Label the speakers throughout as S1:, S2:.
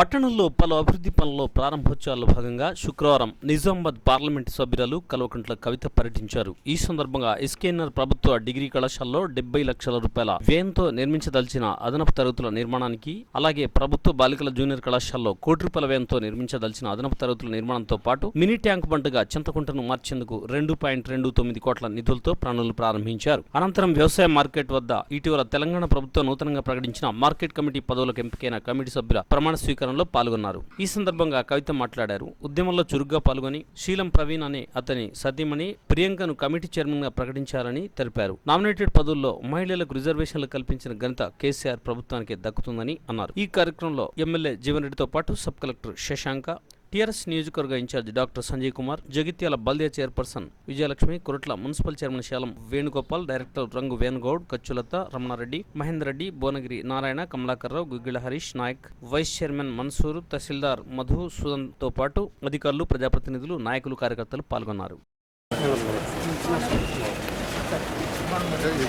S1: పట్టణంలో పలు అభివృద్ధి పనుల్లో ప్రారంభోత్సవాల్లో భాగంగా శుక్రవారం నిజామాబాద్ పార్లమెంటు సభ్యురాలు కల్వకుంట్ల కవిత పర్యటించారు. ఈ సందర్భంగా ఎస్కేఎన్ఆర్ ప్రభుత్వ డిగ్రీ కళాశాలలో డెబ్బై లక్షల రూపాయల వ్యయంతో నిర్మించదలిచిన అదనపు తరగతుల నిర్మాణానికి అలాగే ప్రభుత్వ బాలికల జూనియర్ కళాశాలలో కోటి రూపాయల వ్యయంతో నిర్మించదలిచిన అదనపు తరగతుల నిర్మాణంతో పాటు మినీ ట్యాంక్ బంటుగా చింతకుంటను మార్చేందుకు రెండు పాయింట్ రెండు తొమ్మిది కోట్ల నిధులతో ప్రాణులు ప్రారంభించారు. అనంతరం వ్యవసాయ మార్కెట్ వద్ద ఇటీవల తెలంగాణ ప్రభుత్వం నూతనంగా ప్రకటించిన మార్కెట్ కమిటీ పదవులకు ఎంపికైన కమిటీ సభ్యుల ప్రమాణ స్వీకరణ స్వీకారంలో పాల్గొన్నారు. ఈ సందర్భంగా కవిత మాట్లాడారు. ఉద్యమంలో చురుగ్గా పాల్గొని శీలం ప్రవీణ్ అనే అతని సతీమణి ప్రియాంకను కమిటీ చైర్మన్గా ప్రకటించారని తెలిపారు. నామినేటెడ్ పదవుల్లో మహిళలకు రిజర్వేషన్లు కల్పించిన ఘనత కేసీఆర్ ప్రభుత్వానికి దక్కుతుందని అన్నారు. ఈ కార్యక్రమంలో ఎమ్మెల్యే జీవన్ రెడ్డితో పాటు సబ్ కలెక్టర్ శశాంక టీఆర్ఎస్ నియోజకవర్గ ఇన్ఛార్జ్ డాక్టర్ సంజయ్ కుమార్ జగిత్యాల బల్దియా chairperson Vijayalakshmi Koratla municipal chairman Shalam Venugopal director Rangu Venugoud Kachchulatha Ramana Reddy Mahender Reddy Bhuvanagiri Narayana Kamalakarrao Guggila Harish Naik vice chairman Mansoor tahsildar Madhu సుదన్తో పాటు అధికారులు ప్రజాప్రతినిధులు నాయకులు కార్యకర్తలు పాల్గొన్నారు.
S2: ఇది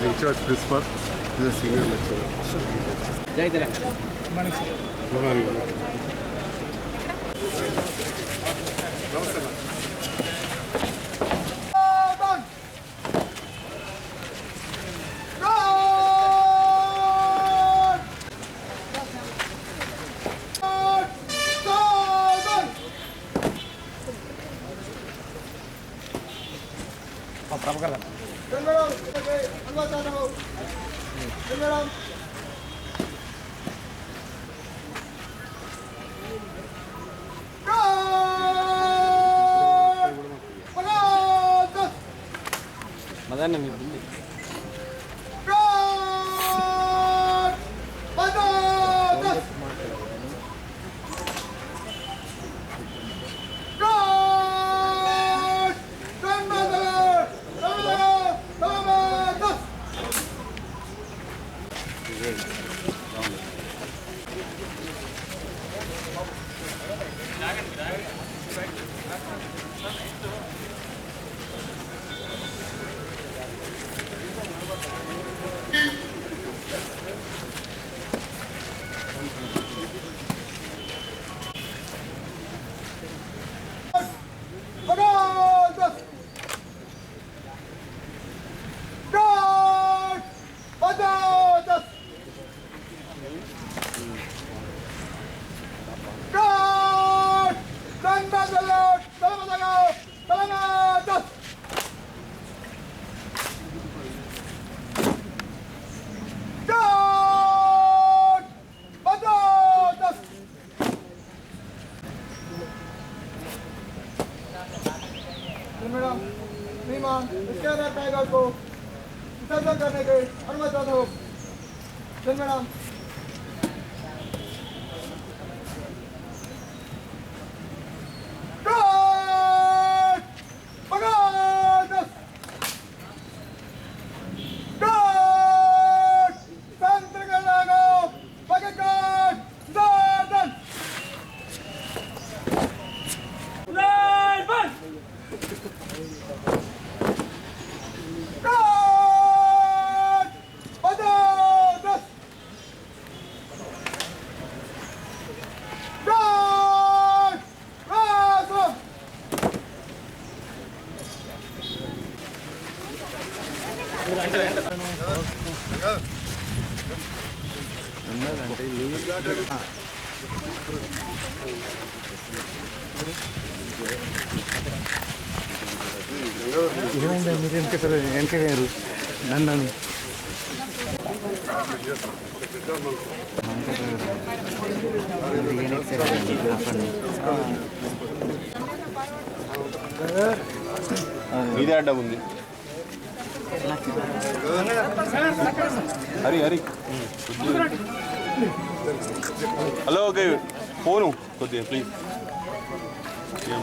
S2: incharge principal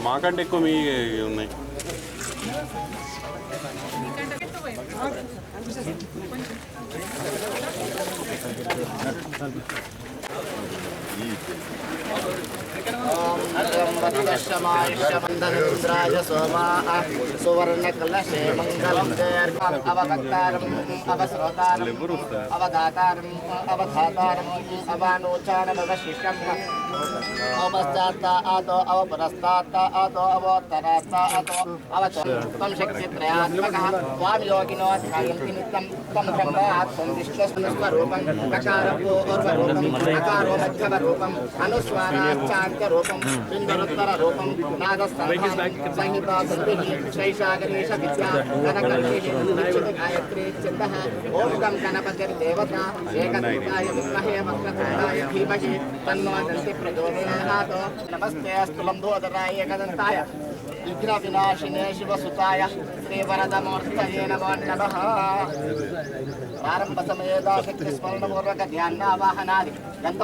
S2: మాకంటే ఎక్కువ మీ ఉన్నాయి
S3: वन्दशमायुष्यवन्दनरुद्राय सोमाः सुवर्णकलशे मङ्गलं देर्घम् अवगतारम् अवस्रोतारम् अवदातारम् अवधातारम् अवानोचानमवशिष्टम् अवश्चाता अतो अवपुरस्ताता अतो अवोत्तरास्ता अतो अवचो त्वं शक्तित्रयात्मकः त्वां योगिनो ध्यायन्ति नित्यं तं ब्रह्मात् त्वं विष्णुस्वरूपं ककारपूर्वरूपं ककारो मध्यमरूपम् अनुस्वाराश्चान्त्यरूपं सुन्दरोत्तररूपं नादसंहिता सन्धिः शैशागणेशविद्या कनकर्षिः गायत्री चित्तः ॐ गं गणपतिर्देवता एकदेवताय विद्महे वक्रतुण्डाय धीमहि, तन्नो दन्ति తన్నో దంతి ప్రచోదయాత్ నమస్తే అస్తు లంబోదరాయ ఏకదంతాయ విఘ్న వినాశినే శివసుతాయ శ్రీవరదమూర్తయే నమో నమః ప్రారంభ సమయేదా శక్తి స్మరణపూర్వక ధ్యానావాహనాది గంధ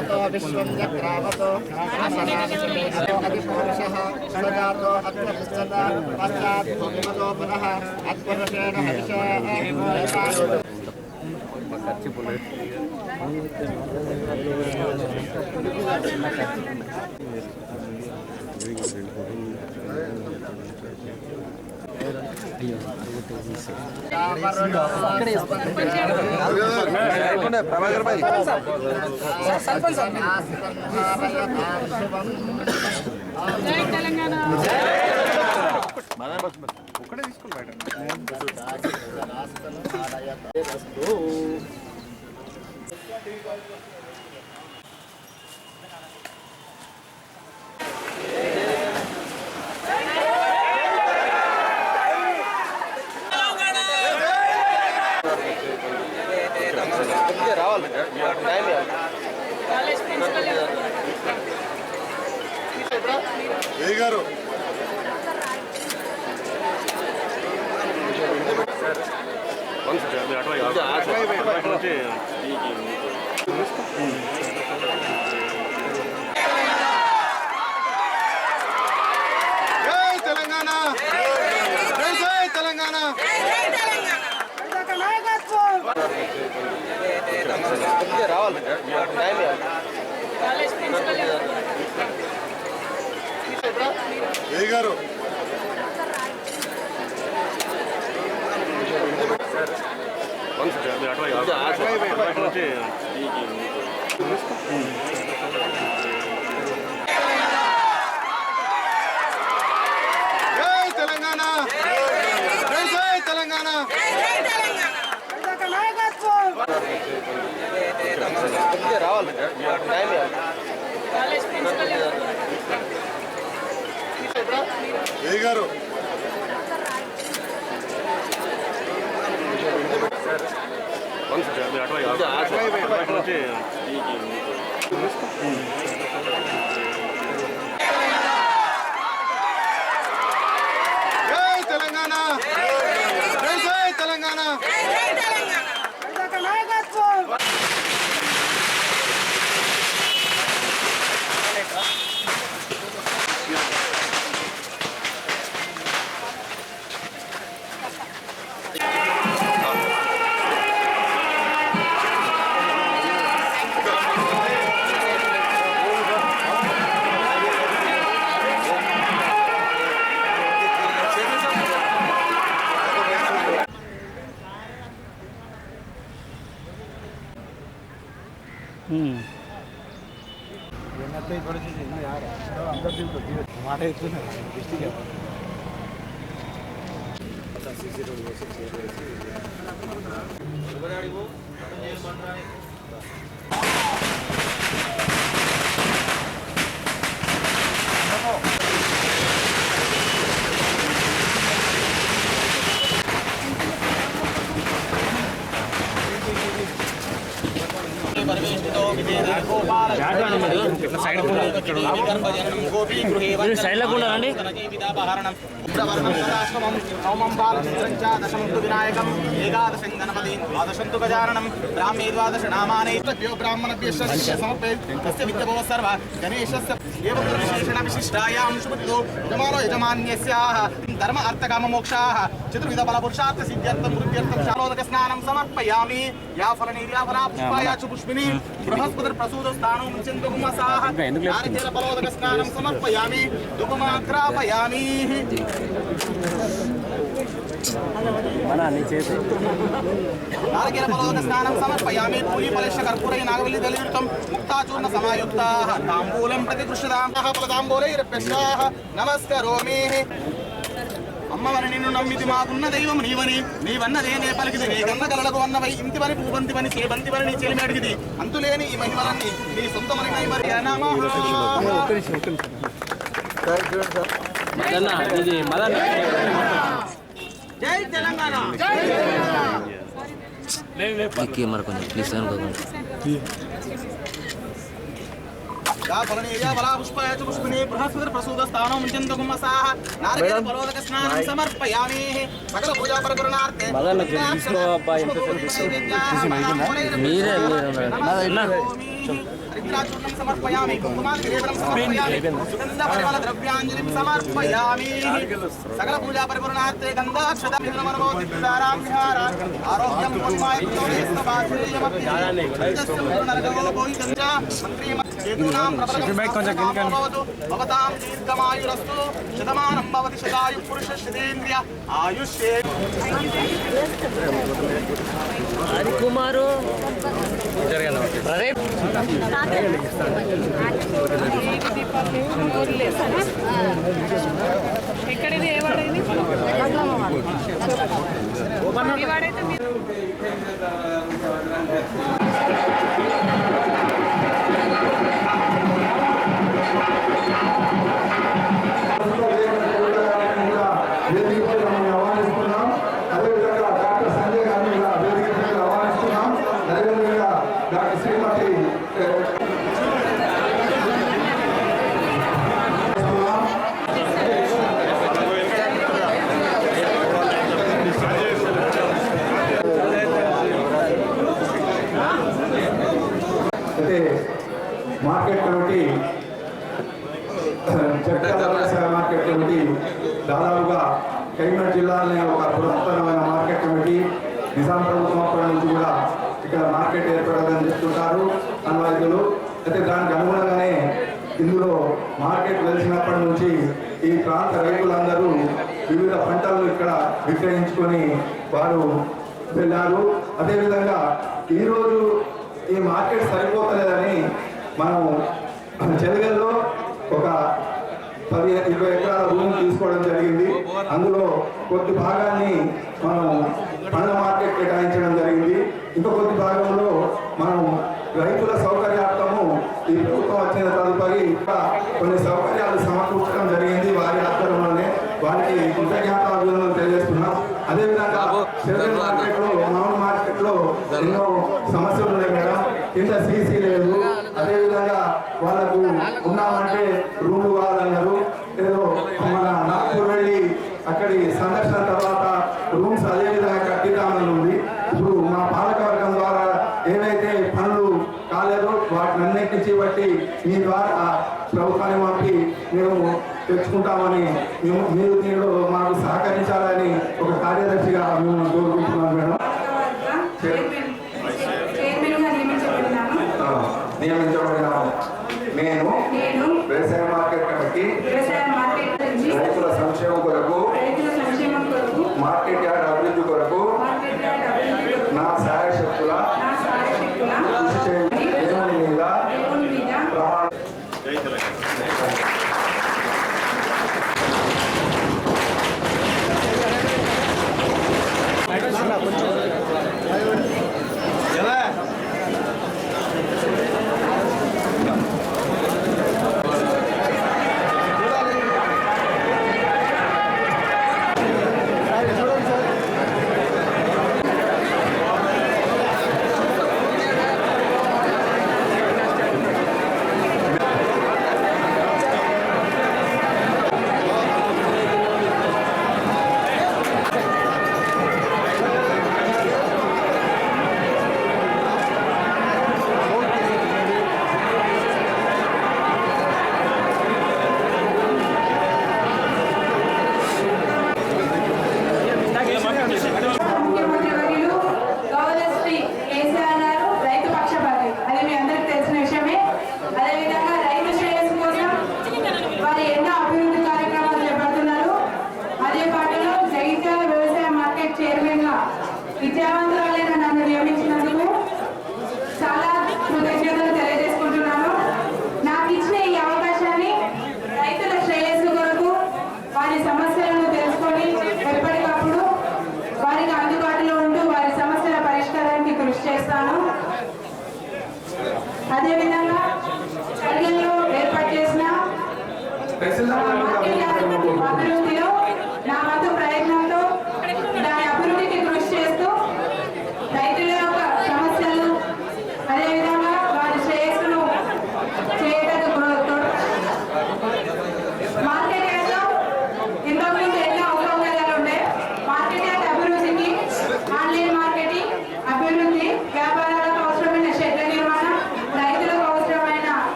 S3: अतो विश्वं यत्रावतो अधिपुरुषः सदातो अग्रतिष्ठता पश्चात् भूमिमतो पुनः अत्पुरुषेण हविषा చక్రావతో అధిపురుషः ఒక్కడే అత్యభిష్టత బయట భూమిమతో
S4: జై తెలంగాణ జై జై తెలంగాణ ఏ గారు. జై తెలంగాణ. జై జై తెలంగాణ ఏ గారు. మాట ఎక్కుతున్నారు డిస్టిక్ సీసీ రోడ్ వేసి చైర్ వేసి ఒకటి అడిగి సౌమం బాలచంద్రం చ దశమంతు వినాయకం ఏకాదశం గణపతి ద్వాదశంతు గజాననం బ్రాహ్మీ ద్వాదశ నామానై బ్రాహ్మణభ్య సమర్పే తస్య విద్యభవ సర్వ గణేశస్య విశిష్టాయాం సుబుద్ధో యజమానో యజమాన్యస్యాః ధర్మ అర్థకామ మోక్షాః చతుర్విధ బల పురుషార్థ సిద్ధ్యర్థం వృద్ధ్యర్థం శాలోదక స్నానం సమర్పయామి యా ఫల నీర్యా ఫలా పుష్పాయా చ పుష్మిని బృహస్పతి ప్రసూద స్థానం చందు గుమసాః నారికేల బలోదక స్నానం సమర్పయామి దుగుమాగ్రాపయామి స్నానం సమర్పయామి. పూలీఫలశ కర్పూరై నాగవల్లి దళితం ముక్తాచూర్ణ సమాయుక్తాః. తాంబూలం ప్రతిగృష్యతాంతః ఫలతాంబూలైరప్యస్యాః నమస్కరోమి. అమ్మవని నిన్ను నమ్మితి మాకున్న దైవం నీవని. నీవన్నదే నే పలికిది నీ గన్న కలలకు అన్నవై ఇంటివని పూబంతివని చేబంతివని నీ చెలిమి అడిగిది అంతులేని ఈ మహిమలన్నీ నీ సొంతమని మహిమరి నమః. జై ఎక్కి
S5: మరి కొంచెం ప్లీజ్ అనుకోకండి మీరే
S6: మీరు
S7: పత్రాచూర్ణం సమర్పయామి కుంకుమాగ్రేవలం సమర్పయామి సుగంధ పరిమళ ద్రవ్యాంజలిం సమర్పయామి. సకల పూజా పరిపూర్ణార్థే గంధాక్షత ఆరోగ్యం భవతాం దీర్ఘమాయురస్తు శతమానం భవతి శతాయు పురుష శతేంద్రియ ఆయుష్యే హరికుమారు మార్కెట్ వెలిసినప్పటి నుంచి ఈ ప్రాంత రైతులందరూ వివిధ పంటలను ఇక్కడ విక్రయించుకొని వారు వెళ్ళారు. అదేవిధంగా ఈరోజు ఈ మార్కెట్ సరిపోతలేదని మనం చెలగల్లో ఒక పది ఇరవై ఎకరాల భూమి తీసుకోవడం జరిగింది. అందులో కొద్ది భాగాన్ని మనం పండ్ల మార్కెట్ కేటాయించడం జరిగింది. ఇంకో కొద్ది భాగంలో మనం రైతుల సౌకర్యార్థము ఈ ప్రభుత్వం వచ్చిన తదుపరి ఇంకా కొన్ని సౌకర్యాలు సమకూర్చడం జరిగింది వారి ఆధ్వర్యంలోనే. వారికి కృతజ్ఞతాభినందనలు తెలియజేస్తున్నాం. అదేవిధంగా సిరిసిల్ల మార్కెట్లో మామూలు మార్కెట్లో ఎన్నో సమస్యలు ఉన్నాయి మేడం. కింద సీసీ లేదు. అదేవిధంగా వాళ్ళకు ఉన్నామంటే రూమ్ కావాలన్నారు ఏదో మన నాగ్పూర్ వెళ్ళి అక్కడి సందర్శన తర్వాత రూమ్స్ అదే విధంగా కట్టిద్దామని ఉంది. ఇప్పుడు మా పాలకవర్గం ద్వారా ఏవైతే వాటిని అన్నింటినీ బట్టి మీ ద్వారా ప్రభుత్వాన్ని పంపి మేము తెచ్చుకుంటామని మేము మీరు దీనిలో మాకు సహకరించాలని ఒక కార్యదర్శిగా మేము కోరుకుంటున్నాం మేడం.
S6: చైర్మన్గా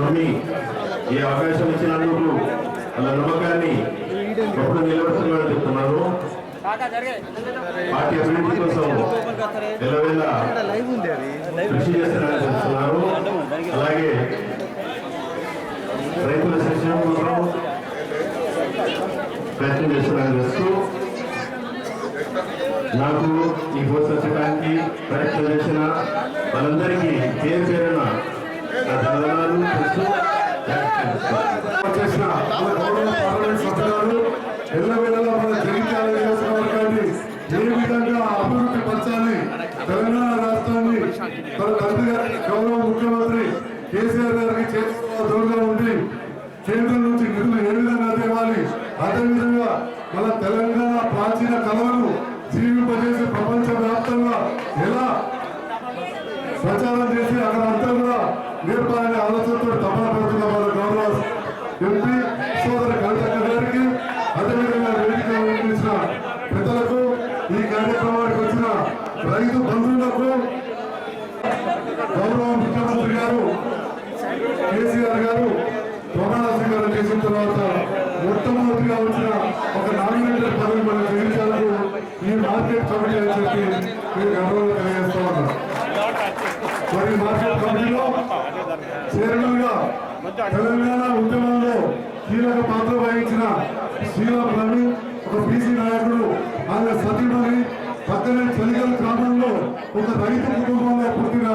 S8: నమ్మి ఈ అవకాశం ఇచ్చినందుకు వాళ్ళ నమ్మకాన్ని ఎప్పుడు నిలబడుతున్నారని చెప్తున్నారు. పార్టీ అభివృద్ధి కోసం ఎల్లవేళ కృషి చేస్తున్నారని చెప్తున్నారు. అలాగే రైతుల శిక్షణ కోసం ప్రయత్నం చేస్తున్నారని చేస్తూ నాకు ఈ పోస్ట్ వచ్చడానికి ప్రయత్నం చేసిన మనందరికీ పేరు పేరున నా ధన్యవాదాలు తెలుస్తూ
S9: చేసిన మన గౌరవ పార్లమెంట్ సభ్యులు ఎల్లవేళలా మన జగిత్యాల నియోజకవర్గాన్ని ఏ విధంగా అభివృద్ధి పరచాలి తెలంగాణ రాష్ట్రాన్ని తన తండ్రి గారి గౌరవ ముఖ్యమంత్రి కేసీఆర్ గారికి చేతుల్లో దూరంగా ఉండి కేంద్రం నుంచి నిధులు ఏ విధంగా తేవాలి అదేవిధంగా మన తెలంగాణ ప్రాచీన కళలను జీవింపజేసి ప్రపంచ వ్యాప్తంగా ఎలా ప్రచారం చేసి అక్కడ అంతా కూడా నేర్పాలనే ఆలోచనతో తపన పడుతున్న మన గౌరవ ఎంపీ సోదర కవితక్క గారికి అదేవిధంగా వేదిక పిలిచిన పెద్దలకు ఈ కార్యక్రమానికి వచ్చిన రైతు బంధువులకు గౌరవ ముఖ్యమంత్రి గారు కేసీఆర్ గారు ప్రమాణ స్వీకారం చేసిన తర్వాత మొట్టమొదటిగా వచ్చిన ఒక నామినేటెడ్ పదవి మనం జయించాలకు ఈ మార్కెట్ కమిటీ అని చెప్పి మీరు గర్వంగా తెలియజేస్తా ఉన్నారు మరి మార్కెట్ కమిటీలో చైర్మన్గా తెలంగాణ ఉద్యమంలో కీలక పాత్ర వహించిన శ్రీరామ్ రవి ఒక బీసీ నాయకుడు ఆయన సతీమణి పక్కనే చలిగల్ గ్రామంలో ఒక రైతు కుటుంబంలో పుట్టిన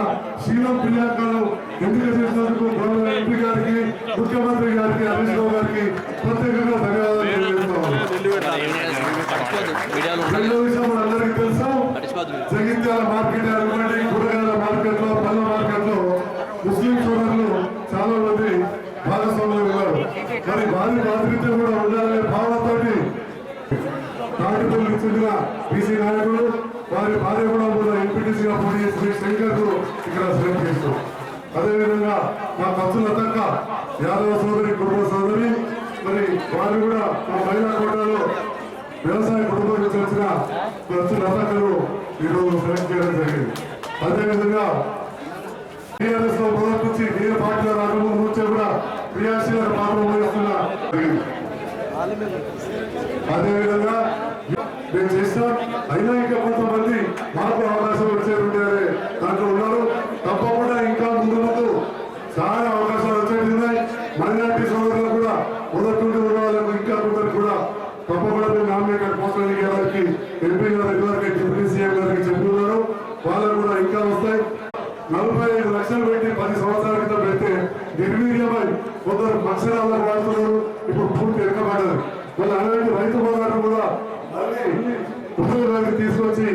S9: శీలం ప్రియాంకను ఎంపిక చేసినందుకు గౌరవ ఎంపీ గారికి ముఖ్యమంత్రి గారికి హరీష్ రావు గారికి ప్రత్యేకంగా ధన్యవాదాలు తెలుసు? జగిత్యాల మార్కెట్ అనుకోండి కూరగాయల మార్కెట్లో పళ్ళ మార్కెట్లో ముస్లిం సోదరులు చాలా మంది భాగస్వాములు ఉన్నారు మరి వారి బాధ్యత కూడా ఉండాలనే భావనతోటి తాటిపల్లి చెందిన బీసీ నాయకుడు వారి భార్య కూడా కూడా ఎంపీటీసీగా పోటీ చేసిన శంకర్కు ఇక్కడ సెలెక్ట్ చేస్తాం. అదేవిధంగా మా ఖర్చు తక్క యాదవ సోదరి కుటుంబ సోదరి మరి వారు కూడా మా మహిళా కోటాలో వ్యవసాయ కుటుంబం చేసిన వచ్చిన ఖర్చు లతక్కను ఈరోజు సెలెక్ట్ చేయడం జరిగింది. అదేవిధంగా టీఆర్ఎస్లో మొదటి నుంచి నేను పార్టీలో రాకముందు నుంచే కూడా క్రియాశీలక పాత్ర వహిస్తున్నారు అదేవిధంగా మేము చేస్తాం అయినా ఇంకా కొంతమంది మాకు అవకాశం వచ్చే ఉండేది దాంట్లో ఉన్నారు. తప్పకుండా ఇంకా ముందు ముందు చాలా అవకాశాలు వచ్చేది ఉన్నాయి. మైనార్టీ సోదరులు కూడా మొదటి నుండి ఉన్న వాళ్ళకు ఇంకా కొందరు కూడా తప్పకుండా మేము నామినేట్ పోస్టులు గారికి ఎంపీ గారికి డిప్యూటీ సీఎం గారికి చెప్తున్నారు వాళ్ళకు కూడా ఇంకా వస్తాయి నలభై ఐదు లక్షలు పెట్టి పది సంవత్సరాల క్రితం పెడితే నిర్వీర్యమై కొందరు మత్స్యరాలను వాడుతున్నారు. ఇప్పుడు పూర్తి ఎక్కబడ్డది. వాళ్ళ అలాంటి రైతు పోరాటం కూడా మళ్ళీ ఉపయోగానికి తీసుకొచ్చి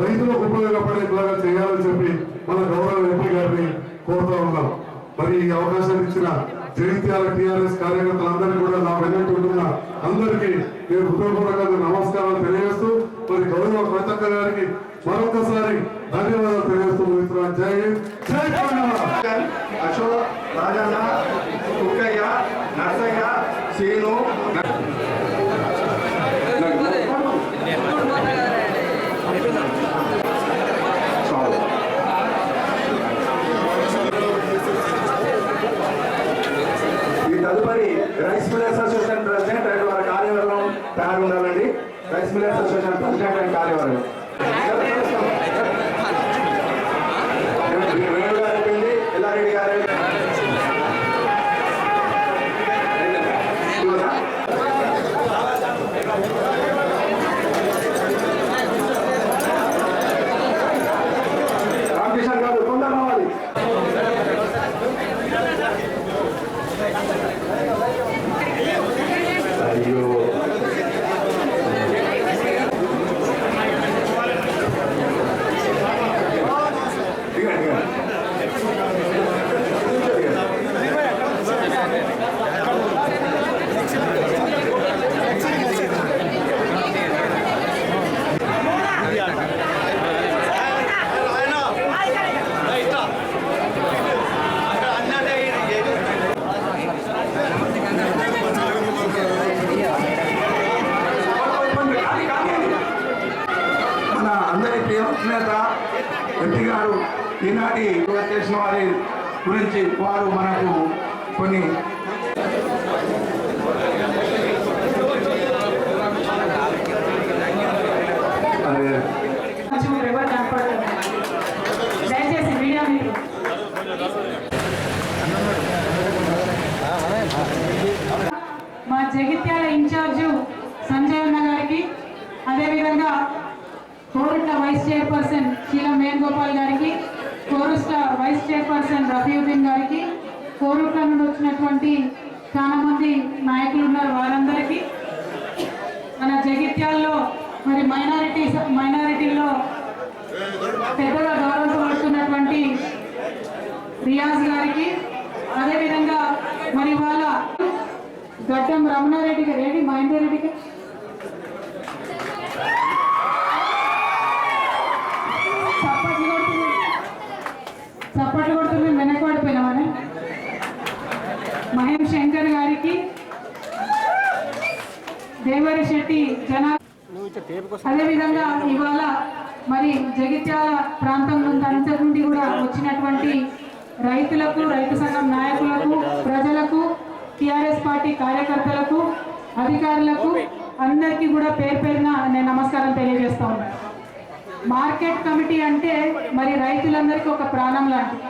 S9: రైతులకు ఉపయోగపడేలాగా చేయాలని చెప్పి మన గౌరవ ఎంపీ గారిని కోరుతా ఉన్నాం. మరి ఈ అవకాశాన్ని ఇచ్చిన జగిత్యాల టీఆర్ఎస్ కార్యకర్తలందరికీ కూడా నా వెనక్కి అందరికీ నేను హృదయపూర్వకంగా నమస్కారాలు తెలియజేస్తూ మరి గౌరవ ప్రతక్క గారికి మరొకసారి ధన్యవాదాలు తెలియజేస్తూ ముగిస్తున్నాను జై జై
S7: అశోక్ రాజన్న కుక్కయ్య నర్సయ్య
S9: శీను ఈ తదుపరి rice millers association president and వారి
S10: కార్యవర్గం తయారు ఉండాలండి rice millers association president and కార్యవర్గం. దేవరి శెట్టి జనా అదేవిధంగా ఇవాళ మరి జగిత్యాల ప్రాంతం నుండి అంతటి నుండి కూడా వచ్చినటువంటి రైతులకు రైతు సంఘం నాయకులకు ప్రజలకు టిఆర్ఎస్ పార్టీ కార్యకర్తలకు అధికారులకు అందరికీ కూడా పేరు పేరున నేను నమస్కారం తెలియజేస్తా ఉన్నాను మార్కెట్ కమిటీ అంటే మరి రైతులందరికీ ఒక ప్రాణం లాంటిది.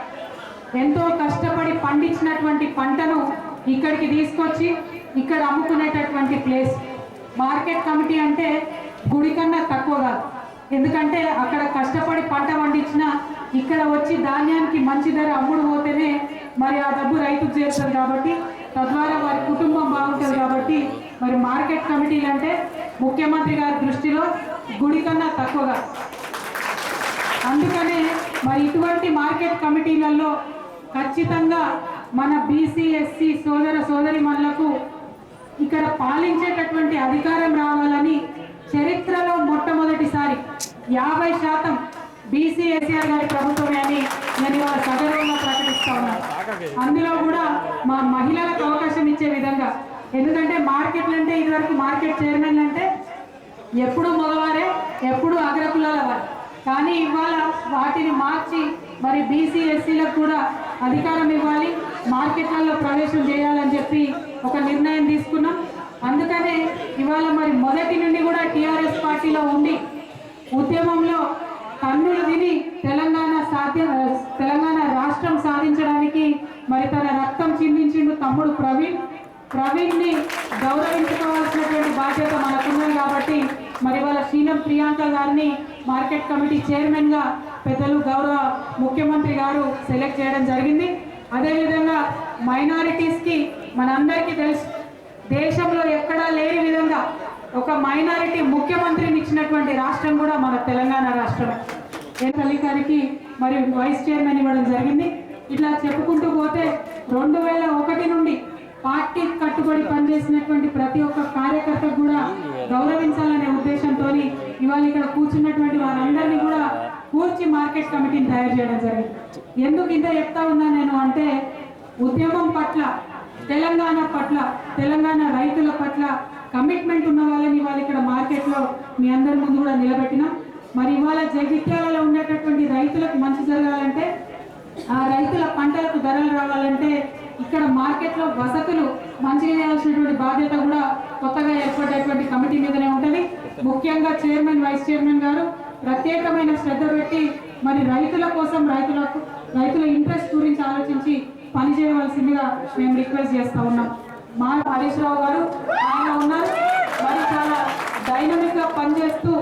S10: ఎంతో కష్టపడి పండించినటువంటి పంటను ఇక్కడికి తీసుకొచ్చి ఇక్కడ అమ్ముకునేటటువంటి ప్లేస్. మార్కెట్ కమిటీ అంటే గుడి కన్నా తక్కువ కాదు. ఎందుకంటే అక్కడ కష్టపడి పంట పండించిన ఇక్కడ వచ్చి ధాన్యానికి మంచి ధర అమ్ముడు పోతేనే మరి ఆ డబ్బు రైతుకు చేరుతుంది కాబట్టి తద్వారా వారి కుటుంబం బాగుంటుంది కాబట్టి మరి మార్కెట్ కమిటీలు అంటే ముఖ్యమంత్రి గారి దృష్టిలో గుడి కన్నా తక్కువగా. అందుకనే మరి ఇటువంటి మార్కెట్ కమిటీలలో ఖచ్చితంగా మన బీసీ ఎస్సీ సోదర సోదరిమణులకు ఇక్కడ పాలించేటటువంటి అధికారం రావాలని చరిత్రలో మొట్టమొదటిసారి యాభై శాతం బీసీ ఎస్ఆర్ గారి ప్రభుత్వమే అని నేను ఇవాళ సగర్వంగా ప్రకటిస్తా ఉన్నాను. అందులో కూడా మా మహిళలకు అవకాశం ఇచ్చే విధంగా ఎందుకంటే మార్కెట్లు అంటే ఇదివరకు మార్కెట్ చైర్మన్ అంటే ఎప్పుడు మగవారే ఎప్పుడు అగ్రకులాల వారు. కానీ ఇవాళ వాటిని మార్చి మరి బీసీ ఎస్సీలకు కూడా అధికారం ఇవ్వాలి మార్కెట్లలో ప్రవేశం చేయాలని చెప్పి ఒక నిర్ణయం తీసుకున్నాం. అందుకనే ఇవాళ మరి మొదటి నుండి కూడా టీఆర్ఎస్ పార్టీలో ఉండి ఉద్యమంలో కన్నులు విని తెలంగాణ సాధ్య తెలంగాణ రాష్ట్రం సాధించడానికి మరి తన రక్తం చిందించిండు తమ్ముడు ప్రవీణ్. ప్రవీణ్ని గౌరవించుకోవాల్సినటువంటి బాధ్యత మనకున్నది కాబట్టి మరి వాళ్ళ శ్రీనం ప్రియాంక గారిని మార్కెట్ కమిటీ చైర్మన్గా పెద్దలు గౌరవ ముఖ్యమంత్రి గారు సెలెక్ట్ చేయడం జరిగింది. అదేవిధంగా మైనారిటీస్కి మనందరికీ తెలుసు దేశంలో ఎక్కడా లేని విధంగా ఒక మైనారిటీ ముఖ్యమంత్రిని ఇచ్చినటువంటి రాష్ట్రం కూడా మన తెలంగాణ రాష్ట్రమే. తల్లి గారికి మరి వైస్ చైర్మన్ ఇవ్వడం జరిగింది. ఇట్లా చెప్పుకుంటూ పోతే రెండు వేల ఒకటి నుండి పార్టీ కట్టుబడి పనిచేసినటువంటి ప్రతి ఒక్క కార్యకర్తకు కూడా గౌరవించాలనే ఉద్దేశంతో ఇవాళ ఇక్కడ కూర్చున్నటువంటి వారందరినీ కూడా కూర్చి మార్కెట్ కమిటీని తయారు చేయడం జరిగింది. ఎందుకు ఇంత చెప్తా ఉన్నా నేను అంటే ఉద్యమం పట్ల తెలంగాణ పట్ల తెలంగాణ రైతుల పట్ల కమిట్మెంట్ ఉన్న వాళ్ళని ఇవాళ ఇక్కడ మార్కెట్లో మీ అందరి ముందు కూడా నిలబెట్టినాం. మరి ఇవాళ జగిత్యాలలో ఉండేటటువంటి రైతులకు మంచి జరగాలంటే ఆ రైతుల పంటలకు ధరలు రావాలంటే ఇక్కడ మార్కెట్లో వసతులు మంచిగా చేయాల్సినటువంటి బాధ్యత కూడా కొత్తగా ఏర్పడేటువంటి కమిటీ మీదనే ఉంటుంది. ముఖ్యంగా చైర్మన్ వైస్ చైర్మన్ గారు ప్రత్యేకమైన శ్రద్ధ పెట్టి మరి రైతుల కోసం రైతులకు రైతుల ఇంట్రెస్ట్ గురించి ఆలోచించి పనిచేయవలసిందిగా మేము రిక్వెస్ట్ చేస్తా ఉన్నాం. మా హరీష్ రావు గారు ఆయన ఉన్నారు. మరి చాలా డైనమిక్గా పనిచేస్తూ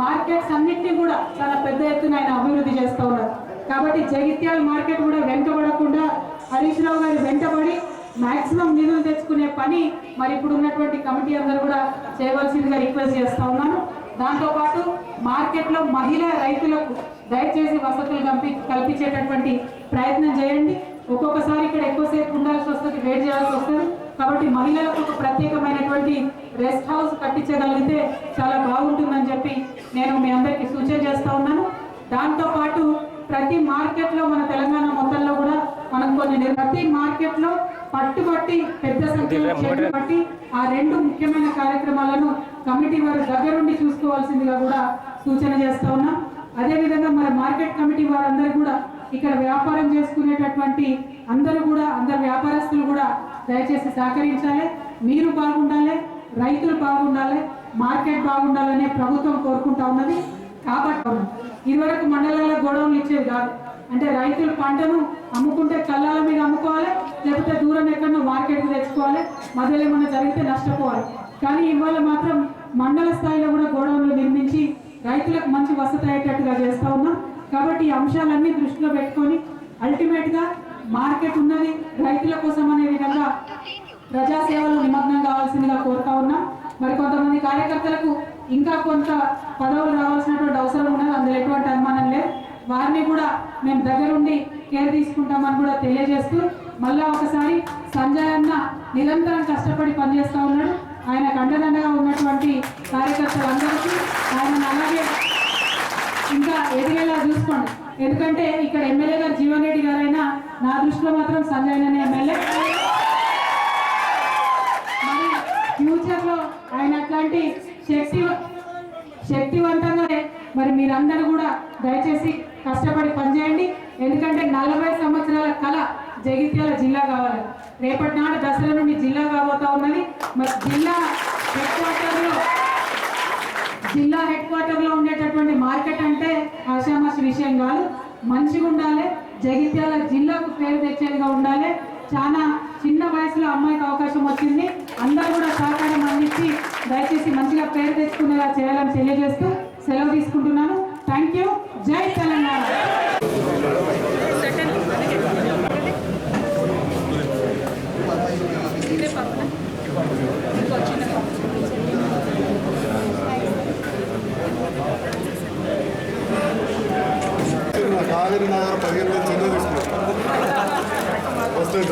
S10: మార్కెట్స్ అన్నింటినీ కూడా చాలా పెద్ద ఎత్తున ఆయన అభివృద్ధి చేస్తూ ఉన్నారు. కాబట్టి జగిత్యాల మార్కెట్ కూడా వెంటబడకుండా హరీష్ రావు గారు వెంటబడి మాక్సిమం నిధులు తెచ్చుకునే పని మరి ఇప్పుడు ఉన్నటువంటి కమిటీ అందరూ కూడా చేయవలసిందిగా రిక్వెస్ట్ చేస్తూ ఉన్నాను. దాంతోపాటు మార్కెట్లో మహిళా రైతులకు దయచేసి వసతులు కల్పి కల్పించేటటువంటి ప్రయత్నం చేయండి. ఒక్కొక్కసారి ఇక్కడ ఎక్కువసేపు ఉండాల్సి వస్తుంది వెయిట్ చేయాల్సి వస్తుంది. కాబట్టి మహిళలకు ఒక ప్రత్యేకమైనటువంటి రెస్ట్ హౌస్ కట్టించగలిగితే చాలా బాగుంటుందని చెప్పి నేను మీ అందరికీ సూచన చేస్తా ఉన్నాను. దాంతోపాటు ప్రతి మార్కెట్లో మన తెలంగాణ మొత్తంలో కూడా మనం కొన్ని ప్రతి మార్కెట్లో పట్టుబట్టి పెద్ద సంఖ్యలో బట్టి ఆ రెండు ముఖ్యమైన కార్యక్రమాలను కమిటీ వారు దగ్గరుండి చూసుకోవాల్సిందిగా కూడా సూచన చేస్తా ఉన్నాం. అదేవిధంగా మన మార్కెట్ కమిటీ వారందరూ కూడా ఇక్కడ వ్యాపారం చేసుకునేటటువంటి అందరూ కూడా అందరు వ్యాపారస్తులు కూడా దయచేసి సహకరించాలి. మీరు బాగుండాలి రైతులు బాగుండాలి మార్కెట్ బాగుండాలనే ప్రభుత్వం కోరుకుంటా ఉన్నది. కాబట్టి ఇదివరకు మండలాల్లో గొడవలు ఇచ్చేది కాదు. అంటే రైతులు పంటను అమ్ముకుంటే కళ్ళాల మీద అమ్ముకోవాలి లేకపోతే దూరం ఎక్కడో మార్కెట్కి తెచ్చుకోవాలి మధ్యలో ఏమైనా జరిగితే నష్టపోవాలి. కానీ ఇవాళ మాత్రం మండల స్థాయిలో కూడా గోడౌన్లు నిర్మించి రైతులకు మంచి వసతి అయ్యేటట్టుగా చేస్తూ ఉన్నాం. కాబట్టి ఈ అంశాలన్నీ దృష్టిలో పెట్టుకొని అల్టిమేట్గా మార్కెట్ ఉన్నది రైతుల కోసం అనే విధంగా ప్రజాసేవలో నిమగ్నం కావాల్సిందిగా కోరుతా ఉన్నాం. మరి కొంతమంది కార్యకర్తలకు ఇంకా కొంత పదవులు రావాల్సినటువంటి అవసరం ఉన్నది అందులో ఎటువంటి అనుమానం లేదు. వారిని కూడా మేము దగ్గరుండి కేర్ తీసుకుంటామని కూడా తెలియజేస్తూ మళ్ళా ఒకసారి సంజయ్ అన్న నిరంతరం కష్టపడి పనిచేస్తూ ఉన్నాడు. ఆయన కండదండగా ఉన్నటువంటి కార్యకర్తలందరికీ ఆయన అలాగే ఇంకా ఎదిగేలా చూసుకోండి. ఎందుకంటే ఇక్కడ ఎమ్మెల్యే గారు జీవన్ రెడ్డి గారైనా నా దృష్టిలో మాత్రం సంజయ్ అనే ఎమ్మెల్యే. మరి ఫ్యూచర్లో ఆయన అట్లాంటి శక్తి శక్తివంతంగా మరి మీరందరూ కూడా దయచేసి కష్టపడి పనిచేయండి. ఎందుకంటే నలభై సంవత్సరాల కళ జగిత్యాల జిల్లా కావాలి. రేపటి నాడు దసరా నుండి జిల్లా కాబోతా ఉన్నది. మరి జిల్లా హెడ్ క్వార్టర్లో జిల్లా హెడ్ క్వార్టర్లో ఉండేటటువంటి మార్కెట్ అంటే ఆషామాషి విషయం కాదు. మంచిగా ఉండాలి. జగిత్యాల జిల్లాకు పేరు తెచ్చేదిగా ఉండాలి. చాలా చిన్న వయసులో అమ్మాయికి అవకాశం వచ్చింది. అందరూ కూడా సహకారం అందించి దయచేసి మంచిగా పేరు తెచ్చుకునేలా చేయాలని తెలియజేస్తూ సెలవు తీసుకుంటున్నాను. థ్యాంక్ యూ జై తెలంగాణ.
S11: చిన్న ಸಾವಿರ నాలుగు పదిహేను చిన్న తీసుకున్నాం వస్తుంది